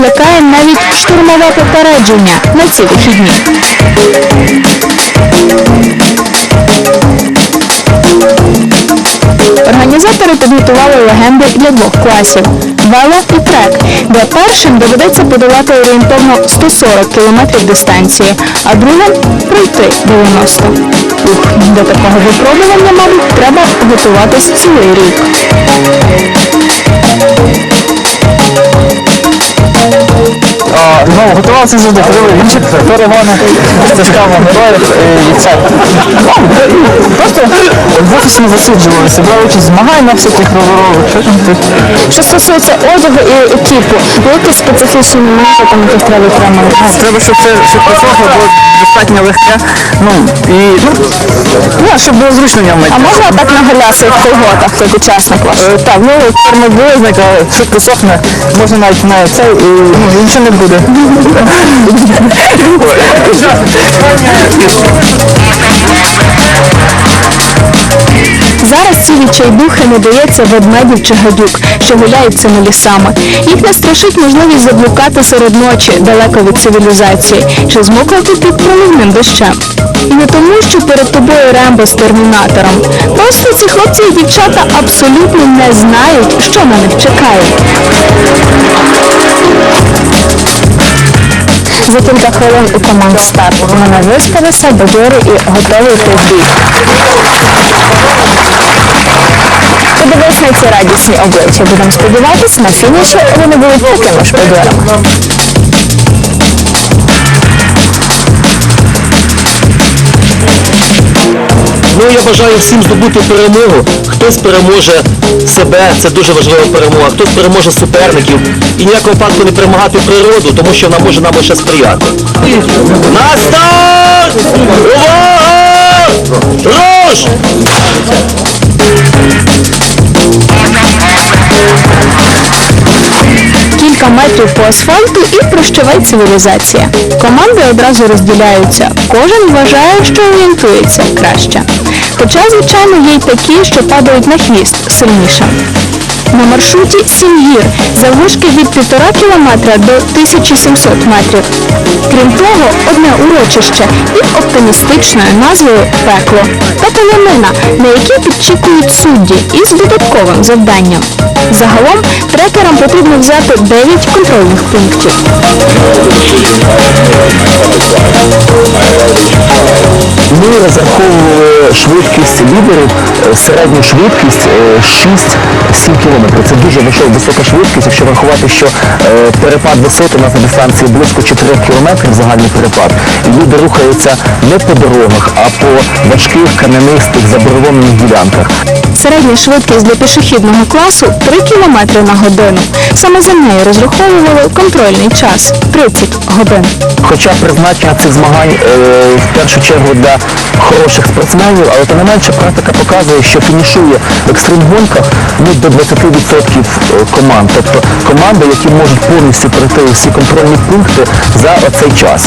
злякає навіть штурмове попередження на ці вихідні. Організатори підготували легенди для двох класів вело і трек, де першим доведеться подолати орієнтовно 140 км дистанції, а другим пройти 90. Ух, до такого випробування, мабуть, треба готуватись цілий рік. Ну, готувався завжди, ходили інші перегони, стежками героїв і це. Просто в офісі не засуджувалися, брали участь в змаганнях всяких роверових, що там тут. Що стосується одягу і екіпу, які специфічні моменти, там яких треба? Ну, треба, щоб це щоб просохло, було достатньо легке. Ну, і, ну, ну, щоб було зручно в ньому. А можна так на голяси в колготах, як учасник ваш? Е, Так, ну термобилизник, але швидко сохне, можна навіть на це і ну, і нічого не буде. Зараз ці відчайдухи не дається ведмедів чи гадюк, що гуляють цими лісами. Їх не страшить можливість заблукати серед ночі, далеко від цивілізації, чи змокнути під проливним дощем. І не тому, що перед тобою Рембо з термінатором. Просто ці хлопці і дівчата абсолютно не знають, що на них чекає. За кілька хвилин у команд старт. Вони виспалися, бадьори і готові йти в бій. Подивись на ці радісні обличчя. Будемо сподіватися, на фініші вони будуть такими ж бадьорами. Ну я бажаю всім здобути перемогу. Хтось переможе себе, це дуже важлива перемога. Хтось переможе суперників. І ніякого випадку не перемагати природу, тому що вона може нам лише сприяти. На старт! Увага! Руш! Кілька метрів по асфальту і прощавай цивілізація. Команди одразу розділяються. Кожен вважає, що орієнтується краще. Хоча, звичайно, є й такі, що падають на хвіст сильніше. На маршруті сім гір, заввишки від 1,5 кілометра до 1700 метрів. Крім того, одне урочище під оптимістичною назвою Пекло та полонина, на якій підчікують судді із додатковим завданням. Загалом трекерам потрібно взяти 9 контрольних пунктів. Ми розраховували швидкість лідерів, е, середню швидкість е, 6-7 км. Це дуже висока, висока швидкість, якщо врахувати, що е, перепад висоти у нас на дистанції близько 4 км загальний перепад. І люди рухаються не по дорогах, а по важких кам'янистих заборонених ділянках. Середня швидкість для пішохідного класу 3 км на годину. Саме за нею розраховували контрольний час 30 годин. Хоча призначення цих змагань е, в першу чергу для хороших спортсменів, але тим не менше практика показує, що фінішує в екстрим-гонках ну, до 20% команд. Тобто команди, які можуть повністю пройти всі контрольні пункти за оцей час.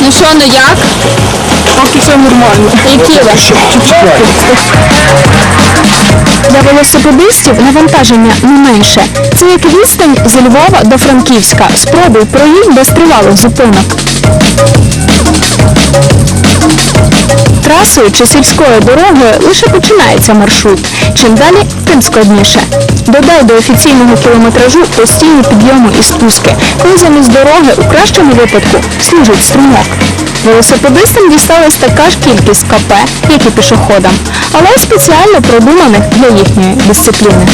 Ну що, ну як? Поки все нормально. Які ви? Для велосипедистів навантаження не менше. Це як відстань з Львова до Франківська. Спробуй проїдь без тривалих зупинок. Трасою чи сільською дорогою лише починається маршрут. Чим далі, тим складніше. Додай до офіційного кілометражу постійні підйоми і спуски, коли замість дороги у кращому випадку служить струмок. Велосипедистам дісталась така ж кількість КП, як і пішоходам, але спеціально продуманих для їхньої дисципліни.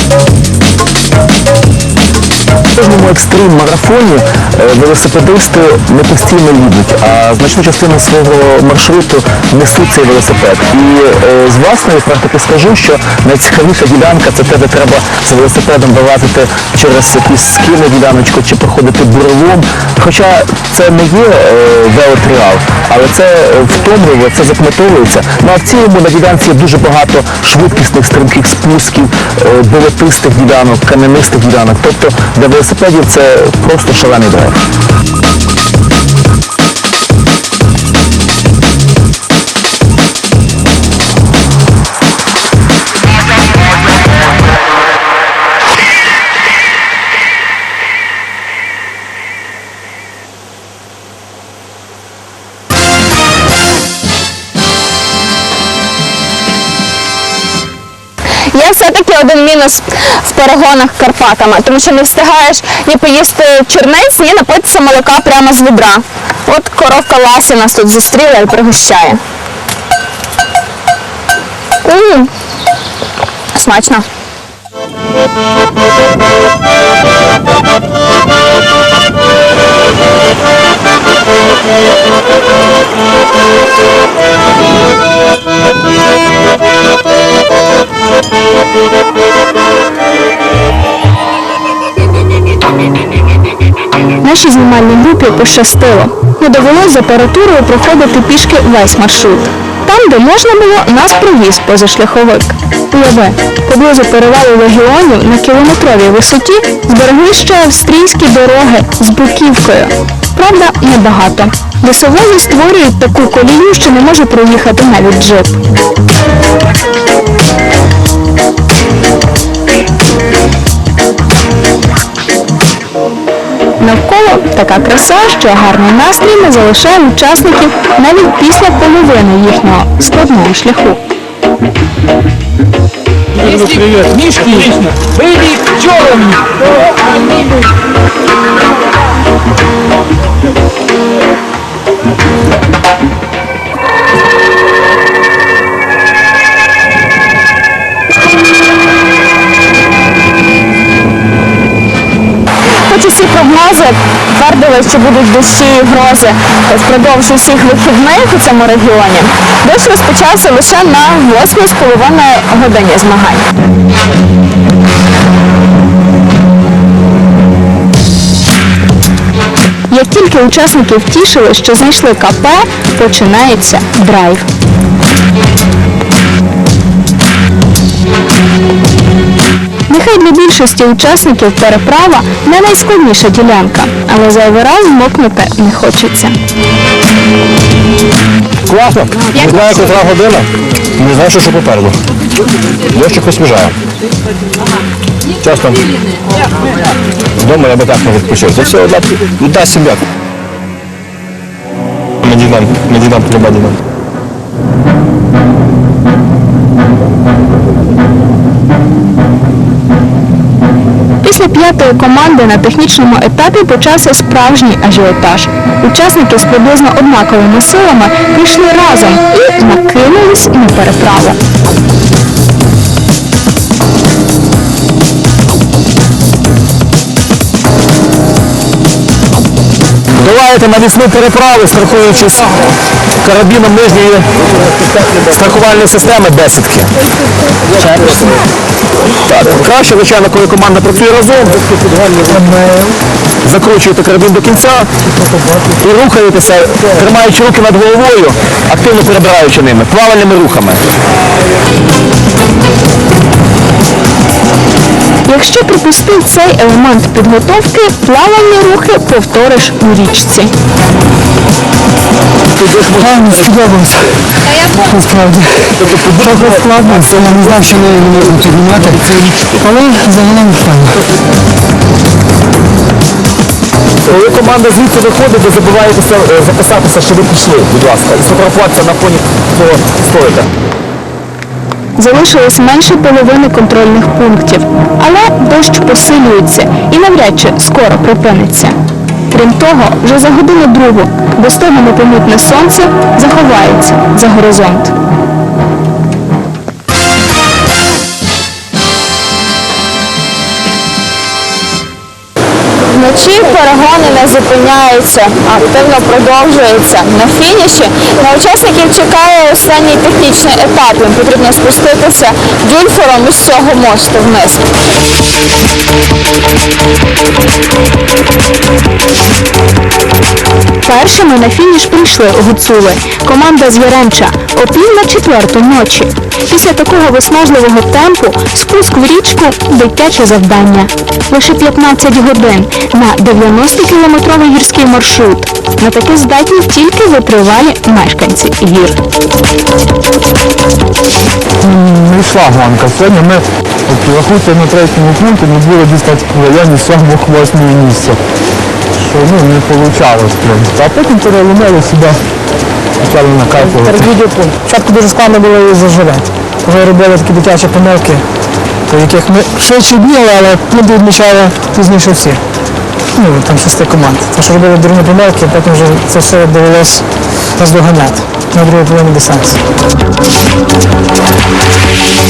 Кожному екстрим-марафоні е, велосипедисти не постійно їдуть, а значну частину свого маршруту несуть цей велосипед. І е, з власної практики скажу, що найцікавіша ділянка це те, де треба з велосипедом вилазити через якісь скини діляночку чи проходити бурелом. Хоча це не є е, велотріал, але це втомлює, це запам'ятовується. Ну а в цілому на ділянці є дуже багато швидкісних стрімких спусків, болотистих ділянок, кам'янистих ділянок. Тобто для велосипедів це просто шалений драйв. Все-таки один мінус в перегонах Карпатами, тому що не встигаєш ні поїсти черниць, ні напитися молока прямо з відра. От коровка Лася нас тут зустріла і пригощає. м Смачно. Нашій знімальній групі пощастило. Не довелось з апаратурою проходити пішки весь маршрут. Там, де можна було, нас привіз позашляховик. Уяви, поблизу перевалу легіонів на кілометровій висоті зберегли ще австрійські дороги з буківкою. Правда, небагато. Лісовози створюють таку колію, що не може проїхати навіть джип. Навколо така краса, що гарний настрій не залишає учасників навіть після половини їхнього складного шляху. Мішки, Мишки. Были пчелами. Прогнози твердили, що будуть дощі і грози впродовж усіх вихідних у цьому регіоні. Дощ розпочався лише на 8,5 годині змагань. Як тільки учасники втішили, що знайшли КП, починається драйв. Нехай для більшості учасників переправа не найскладніша ділянка, але зайвий раз мокнути не хочеться. Класно. Не знаю, котра година. Не знаю, що, що попереду. Дощик освіжає. Чесно. Вдома я би так не відпочив. Це все одна відда сім'я. Медінам, Медінам, Медінам. Після п'ятої команди на технічному етапі почався справжній ажіотаж. Учасники з приблизно однаковими силами пішли разом і накинулись на переправу. Долаєте навісну переправу, страхуючись карабіном нижньої страхувальної системи десятки. Так, краще, звичайно, коли команда працює разом, закручуєте карабін до кінця і рухаєтеся, тримаючи руки над головою, активно перебираючи ними, плавальними рухами. Якщо пропустив цей елемент підготовки, плавальні рухи повториш у річці. Мені сподобалося. Насправді. Трохи складно, це я не знав, що не можна піднімати. Але загалом файно. Коли команда звідси виходить, ви забуваєтеся е, записатися, що ви пішли, будь ласка, і сфотографуватися на фоні цього столика. Залишилось менше половини контрольних пунктів, але дощ посилюється і навряд чи скоро припиниться. Крім того, вже за годину другу без того непомітне сонце заховається за горизонт. Вночі перегони не зупиняються, активно продовжуються. На фініші на учасників чекає останній технічний етап. Їм потрібно спуститися дюльфером із цього мосту вниз. Першими на фініш прийшли гуцули. Команда з Яремча о пів на четверту ночі. Після такого виснажливого темпу спуск в річку дитяче завдання. Лише 15 годин на 90-кілометровий гірський маршрут. На таке здатні тільки витривалі мешканці гір. Не йшла гонка. Сьогодні ми, рахуйте, на третьому пункті були десь так в районі 7-8 місця. Що ну, не вийшло. А потім переломили себе, почали накайфувати. Спочатку дуже складно було її заживати. Вже робили такі дитячі помилки. по яких ми швидше бігали, але ми відмічали пізніше всі. Ну, там шести команд. Тому що робили дурні помилки, потім вже це все довелось наздоганяти на другій половині дистанції.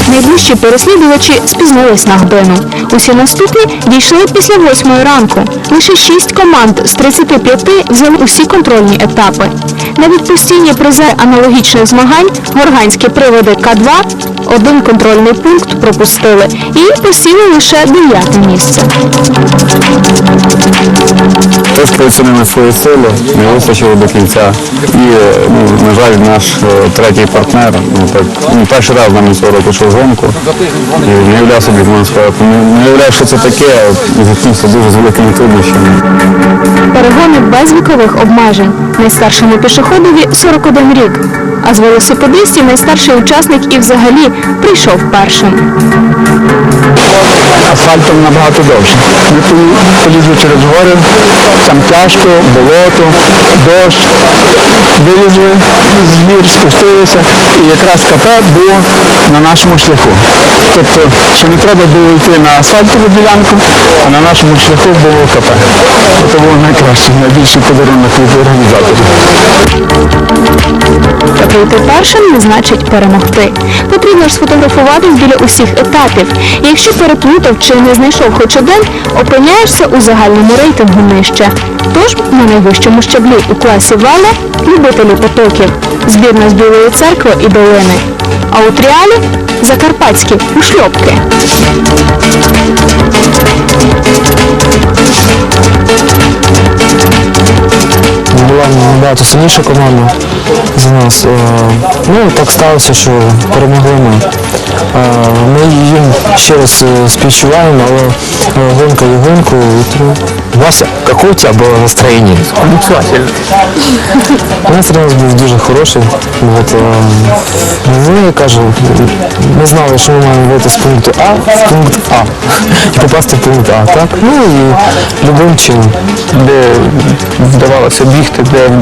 Найближчі переслідувачі спізнились на годину. Усі наступні дійшли після восьмої ранку. Лише шість команд з 35 взяли усі контрольні етапи. Навіть постійні призери аналогічних змагань горганські приводи К2 один контрольний пункт пропустили і посіли лише дев'яте місце. Трошки оцінили свої сили, не вистачило до кінця. І, ну, на жаль, наш е, третій партнер, ну, ну, перший раз з нами цього року йшов гонку. І не являв собі, не являв, що це таке, а зіткнувся дуже з великими труднощами. Перегони без вікових обмежень. Найстаршому пішоходові 41 рік. А з велосипедистів найстарший учасник і взагалі прийшов першим. Асфальтом набагато довше. Ми пої- полізли через гори, там тяжко, болото, дощ. Вилізли з спустилися, і якраз кафе було на нашому шляху. Тобто, що не треба було йти на асфальтову ділянку, а на нашому шляху було кафе. Це було найкраще, найбільший подарунок від організаторів. Прийти першим не значить перемогти. Потрібно ж сфотографуватись біля усіх етапів. І якщо переплутав чи не знайшов хоч один, опиняєшся у загальному рейтингу нижче. Тож на найвищому щаблі у класі Вала любителі потоків, збірна з Білої церкви і долини. А у тріалі закарпатські ушльопки. Була набагато сильніша команда за нас. Е, Ну, так сталося, що перемогли ми. Е, Ми їм ще раз е, співчуваємо, але гонка є гонкою. і тому- Вася, какое у тебя было настроение? Настрій у нас був дуже хороший. От, ну, я кажу, ми знали, що ми маємо вийти з пункту А в пункт А і попасти в пункт А. Так? Ну і любим чином, де вдавалося бігти, де